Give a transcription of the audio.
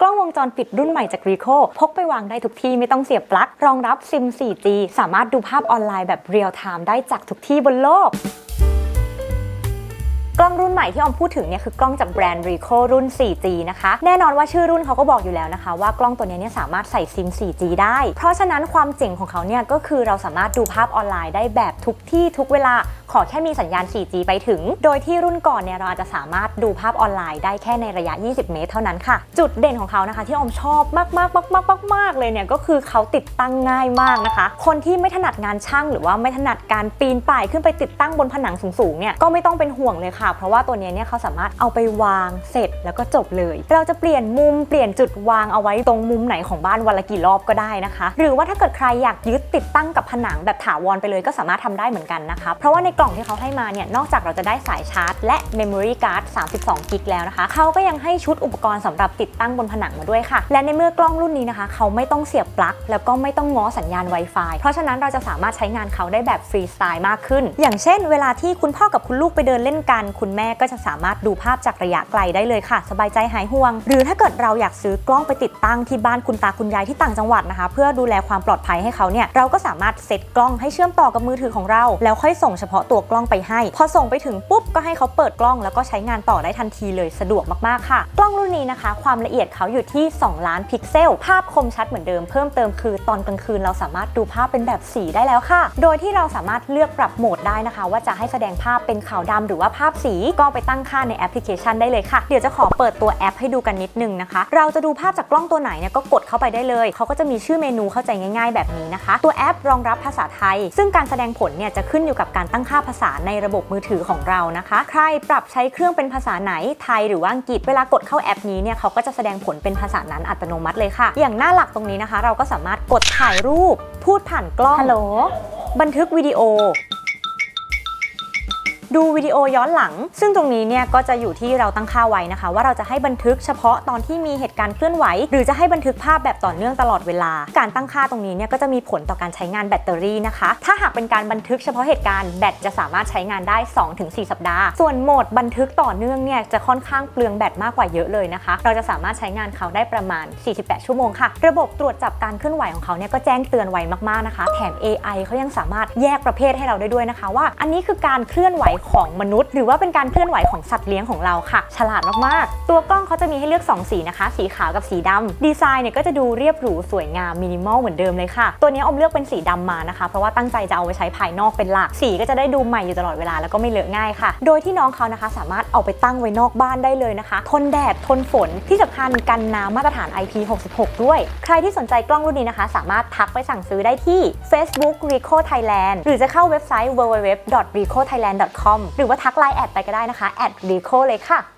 กล้องวงจรปิดรุ่นใหม่จาก Ricoh พกไปวางได้ทุกที่ไม่ต้องเสียบปลั๊ก รองรับซิม 4G สามารถดูภาพออนไลน์แบบเรียลไทม์ได้จากทุกที่บนโลกกล้องรุ่นใหม่ที่ออมพูดถึงเนี่ยคือกล้องจากแบรนด์ Ricoh รุ่น 4G นะคะ แน่นอนว่าชื่อรุ่นเขาก็บอกอยู่แล้วนะคะ ว่ากล้องตัวนี้เนี่ยสามารถใส่ซิม 4G ได้ เพราะฉะนั้นความเจ๋งของเขาเนี่ยก็คือเราสามารถดูภาพออนไลน์ได้แบบทุกที่ทุกเวลาขอแค่มีสัญญาณ 4G ไปถึง โดยที่รุ่นก่อนเนี่ยเราอาจจะสามารถดูภาพออนไลน์ได้แค่ในระยะ 20 เมตร เท่านั้นค่ะ จุดเด่นของเขานะคะ ที่อมชอบมากๆมากๆมากๆเลยเนี่ยก็คือเขาติดตั้งง่ายมากนะคะ คนที่ไม่ถนัดงานช่างหรือว่าไม่ถนัดการปีนป่ายขึ้นไปติดตั้งบนผนังสูงๆเนี่ยก็ไม่ต้องเป็นห่วงเลยค่ะ เพราะว่าตัวเนี้ยเนี่ยเขาสามารถเอาไปวางเสร็จแล้วก็จบเลย เราจะเปลี่ยนมุมเปลี่ยนจุดวางเอาไว้ตรงมุมไหนของบ้านวันละกี่รอบก็ได้นะคะ หรือว่าถ้าเกิดใครอยากยึดติดตั้งกับผนังแบบถาวรไปเลยก็สามารถทำได้เหมือนกันนะคะ เพราะว่าในกล่องที่เขาให้มาเนี่ย นอกจากเราจะได้สายชาร์จ และ Memory Card 32 กิกแล้วนะคะ เขาก็ยังให้ชุดอุปกรณ์สำหรับติดตั้งบนผนังมาด้วยค่ะ และในเมื่อกล้องรุ่นนี้นะคะ เขาไม่ต้องเสียบปลั๊กแล้วก็ไม่ต้องง้อสัญญาณ Wi-Fi เพราะฉะนั้นเราจะสามารถใช้งานเขาได้แบบฟรีสไตล์มากขึ้น อย่างเช่น เวลาที่คุณพ่อกับคุณลูกไปเดินเล่นกัน คุณแม่ก็จะสามารถดูภาพจากระยะไกลได้เลยค่ะ สบายใจหายห่วง หรือถ้าเกิดเราอยากซื้อกล้องไปติดตั้งที่บ้านคุณตาคุณยายที่ต่างจังหวัดนะคะ เพื่อดูแลความปลอดภัยให้เขาเนี่ยเราก็สามารถเซตกล้องให้เชื่อมต่อกับมือถือของเรา แล้วค่อยส่งเฉพาะตัวกล้องไปให้ พอส่งไปถึงปุ๊บก็ให้เขาเปิดกล้องแล้วก็ใช้งานต่อได้ทันทีเลยสะดวกมากๆค่ะ กล้องรุ่นนี้นะคะ ความละเอียดเขาอยู่ที่ 2 ล้านพิกเซล ภาพคมชัดเหมือนเดิมเพิ่มเติมคือตอนกลางคืนเราสามารถดูภาพเป็นแบบสีได้แล้วค่ะ โดยที่เราสามารถเลือกปรับโหมดได้นะคะ ว่าจะให้แสดงภาพเป็นขาวดำหรือว่าภาพสีก็ไปตั้งค่าในแอปพลิเคชันได้เลยค่ะ เดี๋ยวจะขอเปิดตัวแอปให้ดูกันนิดนึงนะคะ เราจะดูภาพจากกล้องตัวไหนเนี่ยก็กดเข้าไปได้เลย เขาก็จะมีชื่อเมนูเข้าใจง่าย ๆ แบบนี้นะคะ ตัวแอปรองรับภาษาไทย ซึ่งการแสดงผลเนี่ยจะขึ้นอยู่กับการตั้งค่าภาษาในระบบมือถือของเรานะคะ ใครปรับใช้เครื่องเป็นภาษาไหนไทยหรือว่าอังกฤษเวลากดเข้าแอปนี้เนี่ยเขาก็จะแสดงผลเป็นภาษานั้นอัตโนมัติเลยค่ะ อย่างหน้าหลักตรงนี้นะคะ เราก็สามารถกดถ่ายรูป พูดผ่านกล้องฮัลโหลบันทึกวิดีโอ ดูวิดีโอย้อนหลัง ซึ่งตรงนี้เนี่ยก็จะอยู่ที่เราตั้งค่าไว้นะคะ ว่าเราจะให้บันทึกเฉพาะตอนที่มีเหตุการณ์เคลื่อนไหว หรือจะให้บันทึกภาพแบบต่อเนื่องตลอดเวลา การตั้งค่าตรงนี้เนี่ยก็จะมีผลต่อการใช้งานแบตเตอรี่นะคะ ถ้าหากเป็นการบันทึกเฉพาะเหตุการณ์แบตจะสามารถใช้งานได้ 2-4 สัปดาห์ ส่วนโหมดบันทึกต่อเนื่องเนี่ยจะค่อนข้างเปลืองแบตมากกว่าเยอะเลยนะคะ เราจะสามารถใช้งานเขาได้ประมาณ 48 ชั่วโมงค่ะ ระบบตรวจจับการเคลื่อนไหวของเขาเนี่ยก็แจ้งเตือนไวมากๆนะคะ แถม AI เขายังสามารถแยกประเภทให้เราได้ด้วยนะคะ ว่าอันนี้คือการเคลื่อนไหวของมนุษย์ หรือว่าเป็นการเคลื่อนไหวของสัตว์เลี้ยงของเราค่ะ ฉลาดมากๆ ตัวกล้องเขาจะมีให้เลือก 2 สีนะคะ สีขาวกับสีดำดีไซน์เนี่ยก็จะดูเรียบหรูสวยงามมินิมอลเหมือนเดิมเลยค่ะ ตัวนี้อมเลือกเป็นสีดำมานะคะ เพราะว่าตั้งใจจะเอาไว้ใช้ภายนอกเป็นหลัก สีก็จะได้ดูใหม่อยู่ตลอดเวลาแล้วก็ไม่เลอะง่ายค่ะ โดยที่น้องเขานะคะ สามารถเอาไปตั้งไว้นอกบ้านได้เลยนะคะ ทนแดดทนฝนที่สำคัญกันน้ำมาตรฐาน IP66 ด้วย ใครที่สนใจกล้องรุ่นนี้นะคะ สามารถทักไปสั่งซื้อได้ที่ Facebook Rico Thailand หรือจะเข้าเว็บไซต์ .com หรือว่าทักไลน์แอดไปก็ได้นะคะแอดดีโคเลยค่ะ